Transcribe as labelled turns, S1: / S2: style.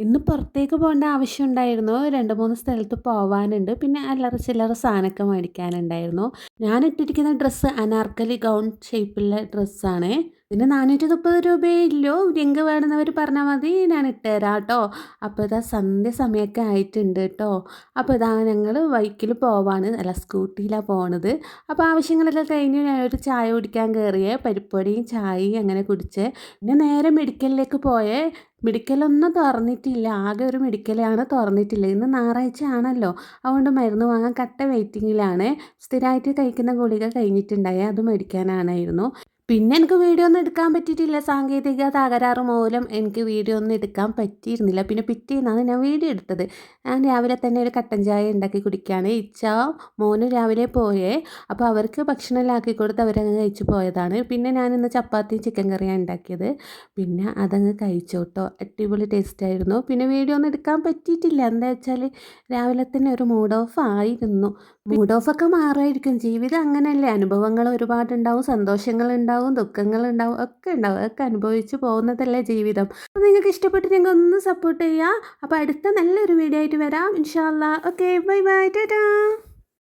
S1: ഇന്ന് പുറത്തേക്ക് പോകേണ്ട ആവശ്യം ഉണ്ടായിരുന്നു. രണ്ട് മൂന്ന് സ്ഥലത്ത് പോവാനുണ്ട്. പിന്നെ അല്ലറ ചില്ലറ സാധനമൊക്കെ മേടിക്കാനുണ്ടായിരുന്നു. ഞാൻ ഇട്ടിരിക്കുന്ന ഡ്രസ്സ് അനാർക്കലി ഗൗൺ ഷേപ്പിലുള്ള ഡ്രസ്സാണ് പിന്നെ നാനൂറ്റി മുപ്പത് രൂപയേ ഇല്ലൂ ലിങ്ക് വേണമെന്നവർ പറഞ്ഞാൽ മതി. ഞാൻ ഇട്ടുതരാം കേട്ടോ അപ്പോൾ ഇതാ സന്ധ്യ സമയമൊക്കെ ആയിട്ടുണ്ട് കേട്ടോ. അപ്പോൾ ഇതാ ഞങ്ങൾ ബൈക്കിൽ പോവാണ്. അല്ല സ്കൂട്ടിയിലാണ് പോണത്. അപ്പോൾ ആവശ്യങ്ങളെല്ലാം കഴിഞ്ഞ് ഞാനൊരു ചായ കുടിക്കാൻ കയറിയേ പരിപ്പൊടിയും ചായയും അങ്ങനെ കുടിച്ച്. പിന്നെ നേരെ മെഡിക്കലിലേക്ക് പോയേ. മെഡിക്കലൊന്നും തുറന്നിട്ടില്ല. ആകെ ഒരു മെഡിക്കലാണ് തുറന്നിട്ടില്ല. ഇന്ന് ഞായറാഴ്ച ആണല്ലോ. അതുകൊണ്ട് മരുന്ന് വാങ്ങാൻ കട്ട വെയിറ്റിങ്ങിലാണ് സ്ഥിരമായിട്ട് കഴിക്കുന്ന ഗുളിക കഴിഞ്ഞിട്ടുണ്ടായേ. അത് മേടിക്കാനാണായിരുന്നു. പിന്നെ എനിക്ക് വീഡിയോ ഒന്നും എടുക്കാൻ പറ്റിയിട്ടില്ല. സാങ്കേതിക തകരാറ് മൂലം എനിക്ക് വീഡിയോ ഒന്നും എടുക്കാൻ പറ്റിയിരുന്നില്ല. പിന്നെ പിറ്റേന്നാണ് ഞാൻ വീഡിയോ എടുത്തത്. ഞാൻ രാവിലെ തന്നെ ഒരു കട്ടൻ ചായ ഉണ്ടാക്കി കുടിക്കുകയാണ് ഇച്ച മോന് രാവിലെ പോയേ. അപ്പോൾ അവർക്ക് ഭക്ഷണമെല്ലാം ആക്കി കൊടുത്ത് അവരങ്ങ് കഴിച്ചു പോയതാണ്. പിന്നെ ഞാൻ ഇന്ന് ചപ്പാത്തിയും ചിക്കൻ കറിയാണ് ഉണ്ടാക്കിയത്. പിന്നെ അതങ്ങ് കഴിച്ചു കേട്ടോ അടിപൊളി ടേസ്റ്റ് ആയിരുന്നു. പിന്നെ വീഡിയോ ഒന്നും എടുക്കാൻ പറ്റിയിട്ടില്ല. എന്താ വെച്ചാൽ രാവിലെ തന്നെ ഒരു മൂഡ് ഓഫ് ആയിരുന്നു. മൂഡ് ഓഫൊക്കെ ഒക്കെ മാറുമായിരിക്കും. ജീവിതം അങ്ങനെയല്ലേ? അനുഭവങ്ങൾ ഒരുപാടുണ്ടാവും. സന്തോഷങ്ങളുണ്ടാവും ഉണ്ടാവും ദുഃഖങ്ങളുണ്ടാവും ഒക്കെ ഉണ്ടാവും അതൊക്കെ അനുഭവിച്ചു പോകുന്നതല്ലേ ജീവിതം. അപ്പോൾ നിങ്ങൾക്ക് ഇഷ്ടപ്പെട്ടിട്ടുണ്ടെങ്കിൽ ഒന്ന് സപ്പോർട്ട് ചെയ്യുക അപ്പോൾ അടുത്ത നല്ലൊരു വീഡിയോ ആയിട്ട് വരാം ഇൻഷാല്ല ഓക്കെ ബൈ ബൈ ടാറ്റാ